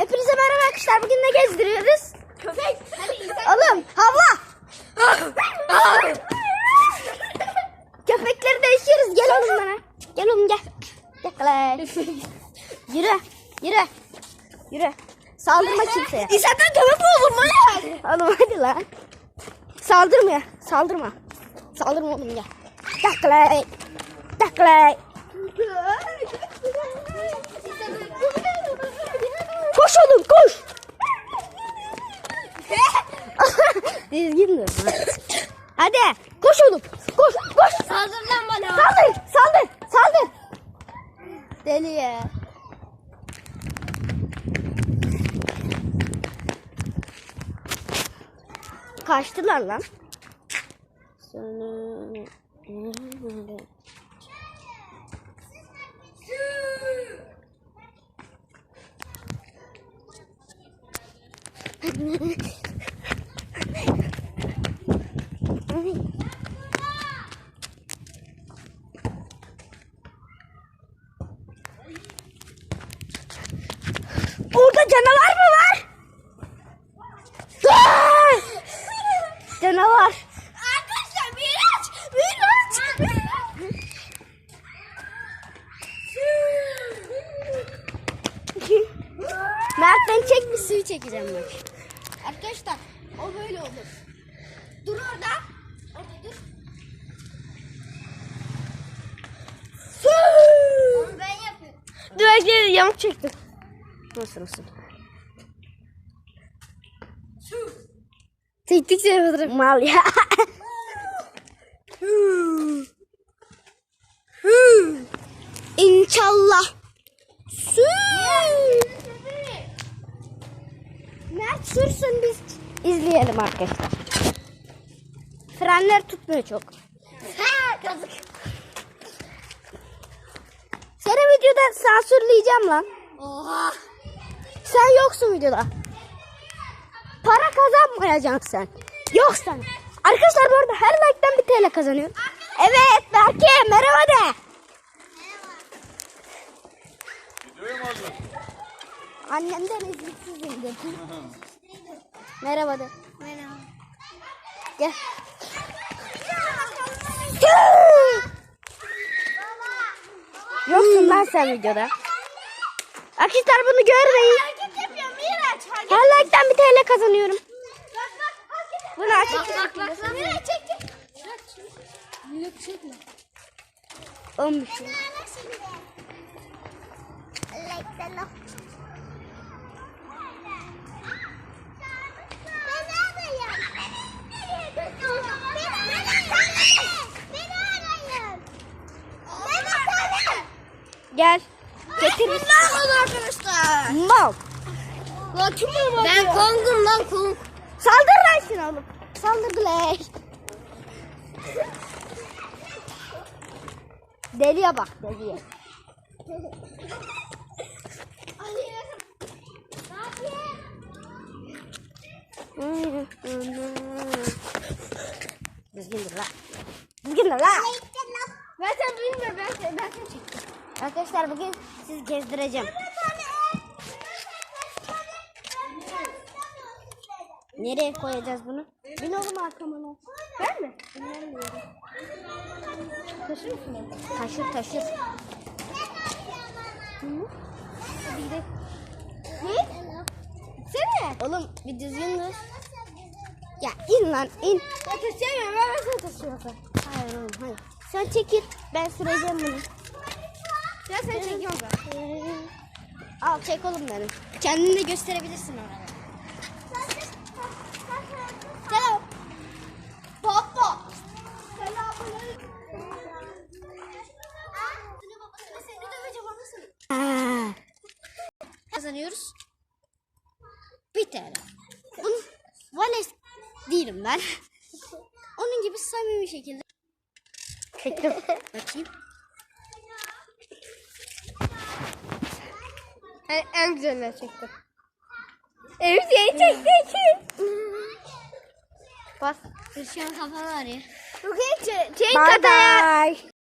Hepinize merhaba arkadaşlar. Bugün ne gezdiriyoruz? Köpek. Oğlum havla. Köpekleri değişiyoruz. Gel oğlum bana. Gel oğlum gel. Gel. Yürü. Yürü. Yürü. Saldırma kimseye. İnsandan köpek mi olur manyak? Oğlum hadi lan. Saldırma ya. Saldırma. Saldırma oğlum gel. Taklay. Taklay. Koş oğlum koş. Dizgin lan. Hadi koş oğlum. Koş koş. Saldır lan bana. Saldır saldır saldır. Deli ya. Kaçtılar lan. Sonra... Orada canavar mı var? Canavar. Arkadaşlar Miraç. Miraç. Mert ben çek bir suyu çekeceğim bak. Arkadaşlar o böyle olur. Dur orada. Orada dur. Onu ben yapıyorum. Dur bekle yamuk çektim. Nasıl nasıl? Çektik seni bırak. Mal ya. İnşallah. Su. Sürsün biz izleyelim arkadaşlar. Frenler tutmuyor çok. Ha kazık. Seni videoda sansürleyeceğim lan. Oha. Sen yoksun videoda. Para kazanmayacaksın sen. Yok sen. Arkadaşlar bu arada her like'tan bir TL kazanıyor. Evet Berke merhaba de. Annemden izinsiz indirdim. Merhaba de. Merhaba. Gel. Yoksun lan sen videoda. Arkadaşlar bunu görmeyin. Hareket Miraç. Her like'tan bir TL kazanıyorum. Bak bak hareket. Bunu aç. Bak bak bak. Miraç çek çek. Miraç çekme. Olmuş. Gel. Getir. arkadaşlar. Mal. Lan kim bunu Ben Kong'um lan Kong. Saldır lan şunu oğlum. Saldır lan. Deliye bak deliye. Düzgün dur lan. Düzgün dur lan. Ben sen bilmiyorum ben sen ben sen çektim. Arkadaşlar bugün sizi gezdireceğim. Nereye koyacağız bunu? Bin oğlum arkama. Ben mi? Bilmiyorum. Taşır mısın? Taşır taşır. Hı? Hadi gidelim. Ne? Sene. Oğlum bir düzgün dur. Ya in lan in. Ben taşıyamıyorum ben sen taşıyorsun. Hayır oğlum hayır. Sen çekil. Ben süreceğim bunu. Ya sen çekiyorsun. Al çek oğlum benim. Kendini de gösterebilirsin orada. Selam. Baba. Aa. Kazanıyoruz. Bir TL. Bunu vales değilim ben. Onun gibi samimi şekilde. Çektim. Bakayım. En, en güzeline çektim. Evet yeni çekti Bas. Şu an kafam ağrıyor. Bugün çek Bye kadar. bye.